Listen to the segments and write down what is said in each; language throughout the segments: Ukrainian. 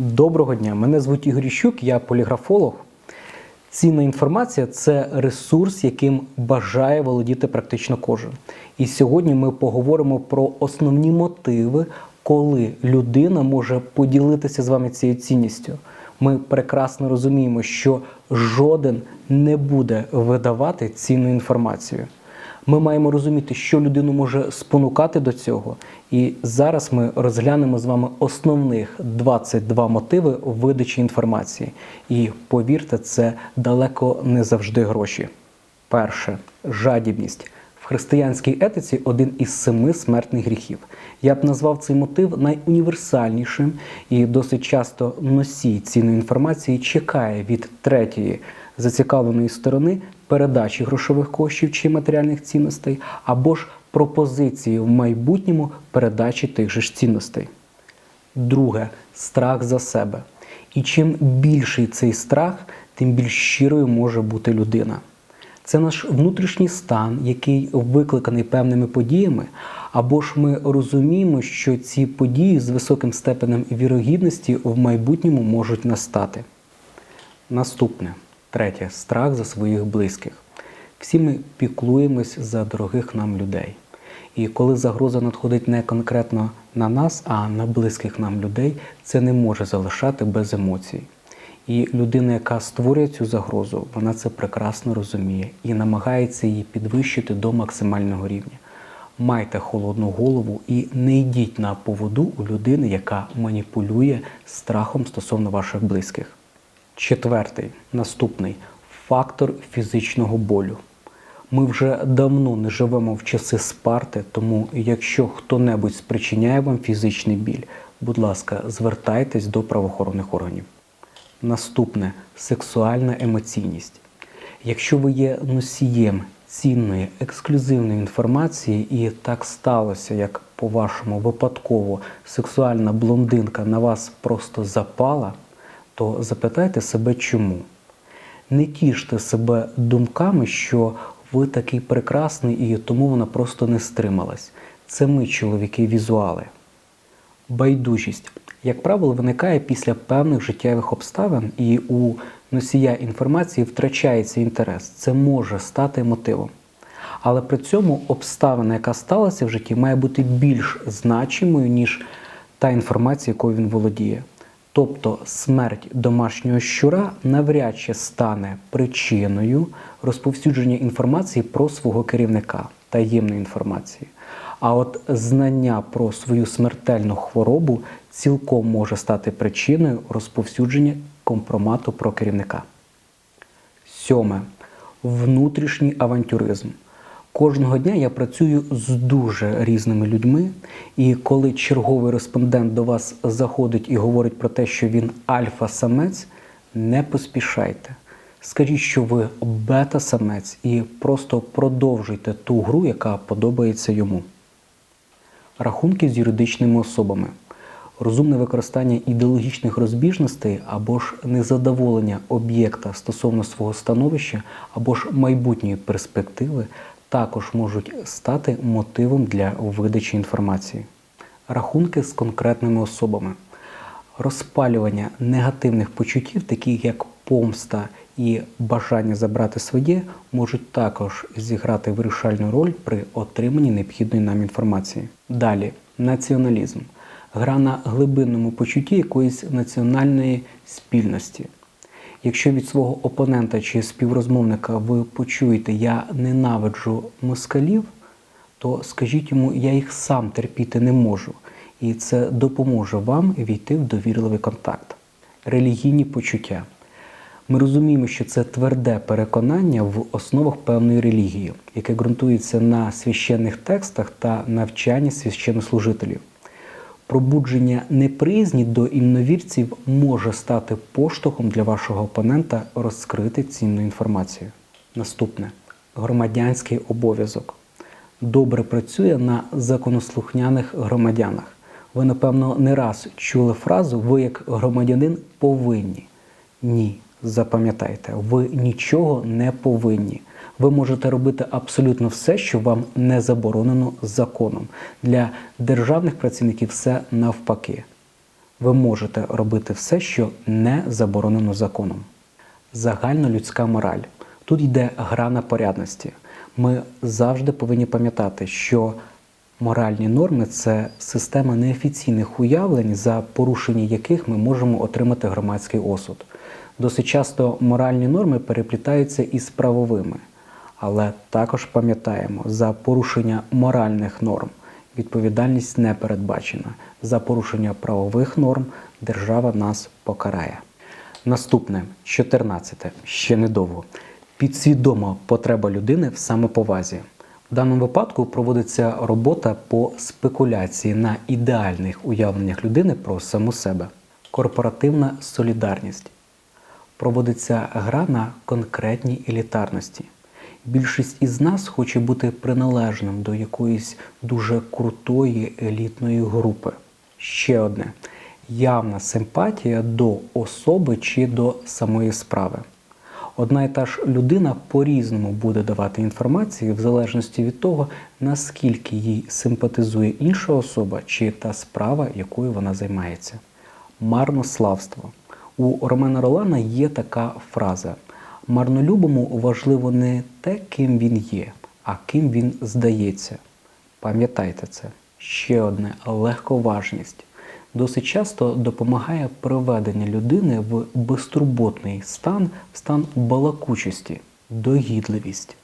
Доброго дня, мене звуть Ігор Іщук, я поліграфолог. Цінна інформація це ресурс, яким бажає володіти практично кожен. І сьогодні ми поговоримо про основні мотиви, коли людина може поділитися з вами цією цінністю. Ми прекрасно розуміємо, що жоден не буде видавати цінну інформацію. Ми маємо розуміти, що людину може спонукати до цього. І зараз ми розглянемо з вами основних 22 мотиви видачі інформації. І повірте, це далеко не завжди гроші. Перше жадібність. В християнській етиці один із семи смертних гріхів. Я б назвав цей мотив найуніверсальнішим і досить часто носій цінної інформації чекає від третьої зацікавленої сторони передачі грошових коштів чи матеріальних цінностей, або ж пропозиції в майбутньому передачі тих же ж цінностей. Друге страх за себе. І чим більший цей страх, тим більш щирою може бути людина. Це наш внутрішній стан, який викликаний певними подіями, або ж ми розуміємо, що ці події з високим степенем вірогідності в майбутньому можуть настати. Наступне, третє страх за своїх близьких. Всі ми піклуємось за дорогих нам людей. І коли загроза надходить не конкретно на нас, а на близьких нам людей, це не може залишати без емоцій. І людина, яка створює цю загрозу, вона це прекрасно розуміє і намагається її підвищити до максимального рівня. Майте холодну голову і не йдіть на поводу у людини, яка маніпулює страхом стосовно ваших близьких. Четвертий, наступний фактор фізичного болю. Ми вже давно не живемо в часи Спарти, тому якщо хто-небудь спричиняє вам фізичний біль, будь ласка, звертайтесь до правоохоронних органів. Наступне сексуальна емоційність. Якщо ви є носієм цінної ексклюзивної інформації, і так сталося, як по-вашому випадково сексуальна блондинка на вас просто запала, то запитайте себе чому. Не тіште себе думками, що ви такий прекрасний і тому вона просто не стрималась. Це ми, чоловіки, візуали. Байдужість, як правило, виникає після певних життєвих обставин, і у носія інформації втрачається інтерес. Це може стати мотивом. Але при цьому обставина, яка сталася в житті, має бути більш значимою, ніж та інформація, якою він володіє. Тобто смерть домашнього щура навряд чи стане причиною розповсюдження інформації про свого керівника, таємної інформації. А от знання про свою смертельну хворобу цілком може стати причиною розповсюдження компромату про керівника. Сьоме внутрішній авантюризм. Кожного дня я працюю з дуже різними людьми, і коли черговий респондент до вас заходить і говорить про те, що він альфа-самець, не поспішайте. Скажіть, що ви бета-самець, і просто продовжуйте ту гру, яка подобається йому. Рахунки з юридичними особами. Розумне використання ідеологічних розбіжностей або ж незадоволення об'єкта стосовно свого становища, або ж майбутньої перспективи також можуть стати мотивом для видачі інформації. Рахунки з конкретними особами. Розпалювання негативних почуттів, таких як помста і бажання забрати своє, можуть також зіграти вирішальну роль при отриманні необхідної нам інформації. Далі націоналізм. Гра на глибинному почутті якоїсь національної спільності. Якщо від свого опонента чи співрозмовника ви почуєте Я ненавиджу москалів, то скажіть йому, я їх сам терпіти не можу. І це допоможе вам війти в довірливий контакт. Релігійні почуття. Ми розуміємо, що це тверде переконання в основах певної релігії, яке ґрунтується на священних текстах та навчанні священнослужителів. Пробудження неприязні до інновірців може стати поштовхом для вашого опонента розкрити цінну інформацію. Наступне громадянський обов'язок добре працює на законослухняних громадянах. Ви, напевно, не раз чули фразу Ви як громадянин повинні. Ні, запам'ятайте, ви нічого не повинні. Ви можете робити абсолютно все, що вам не заборонено законом. Для державних працівників все навпаки. Ви можете робити все, що не заборонено законом. Загальнолюдська мораль. Тут йде гра на порядності. Ми завжди повинні пам'ятати, що моральні норми це система неофіційних уявлень, за порушення яких ми можемо отримати громадський осуд. Досить часто моральні норми переплітаються із правовими, але також пам'ятаємо, за порушення моральних норм відповідальність не передбачена. За порушення правових норм держава нас покарає. Наступне 14. Ще недовго. Підсвідома потреба людини в самоповазі. В даному випадку проводиться робота по спекуляції на ідеальних уявленнях людини про саму себе. Корпоративна солідарність. Проводиться гра на конкретній елітарності. Більшість із нас хоче бути приналежним до якоїсь дуже крутої елітної групи. Ще одне явна симпатія до особи чи до самої справи. Одна і та ж людина по-різному буде давати інформацію в залежності від того, наскільки їй симпатизує інша особа чи та справа, якою вона займається. Марнославство. У Ромена Ролана є така фраза: марнолюбому важливо не те, ким він є, а ким він здається. Пам'ятайте це. Ще одне легковажність. Досить часто допомагає приведення людини в безтурботний стан, в стан балакучості, догідливість.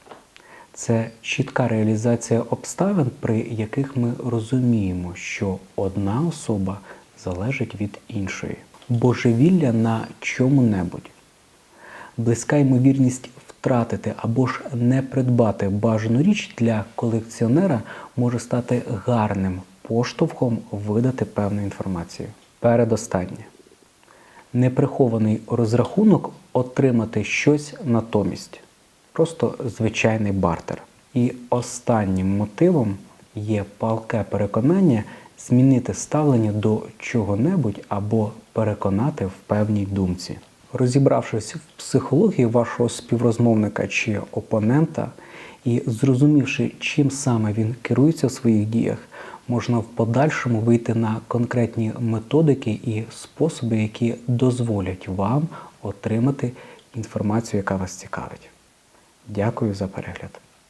Це чітка реалізація обставин, при яких ми розуміємо, що одна особа залежить від іншої. Божевілля на чому-небудь. Близька ймовірність втратити або ж не придбати бажану річ для колекціонера може стати гарним поштовхом видати певну інформацію. Передостаннє. Неприхований розрахунок отримати щось натомість. Просто звичайний бартер. І останнім мотивом є палке переконання змінити ставлення до чого-небудь або переконати в певній думці. Розібравшись в психології вашого співрозмовника чи опонента і зрозумівши, чим саме він керується в своїх діях, можна в подальшому вийти на конкретні методики і способи, які дозволять вам отримати інформацію, яка вас цікавить. Дякую за перегляд.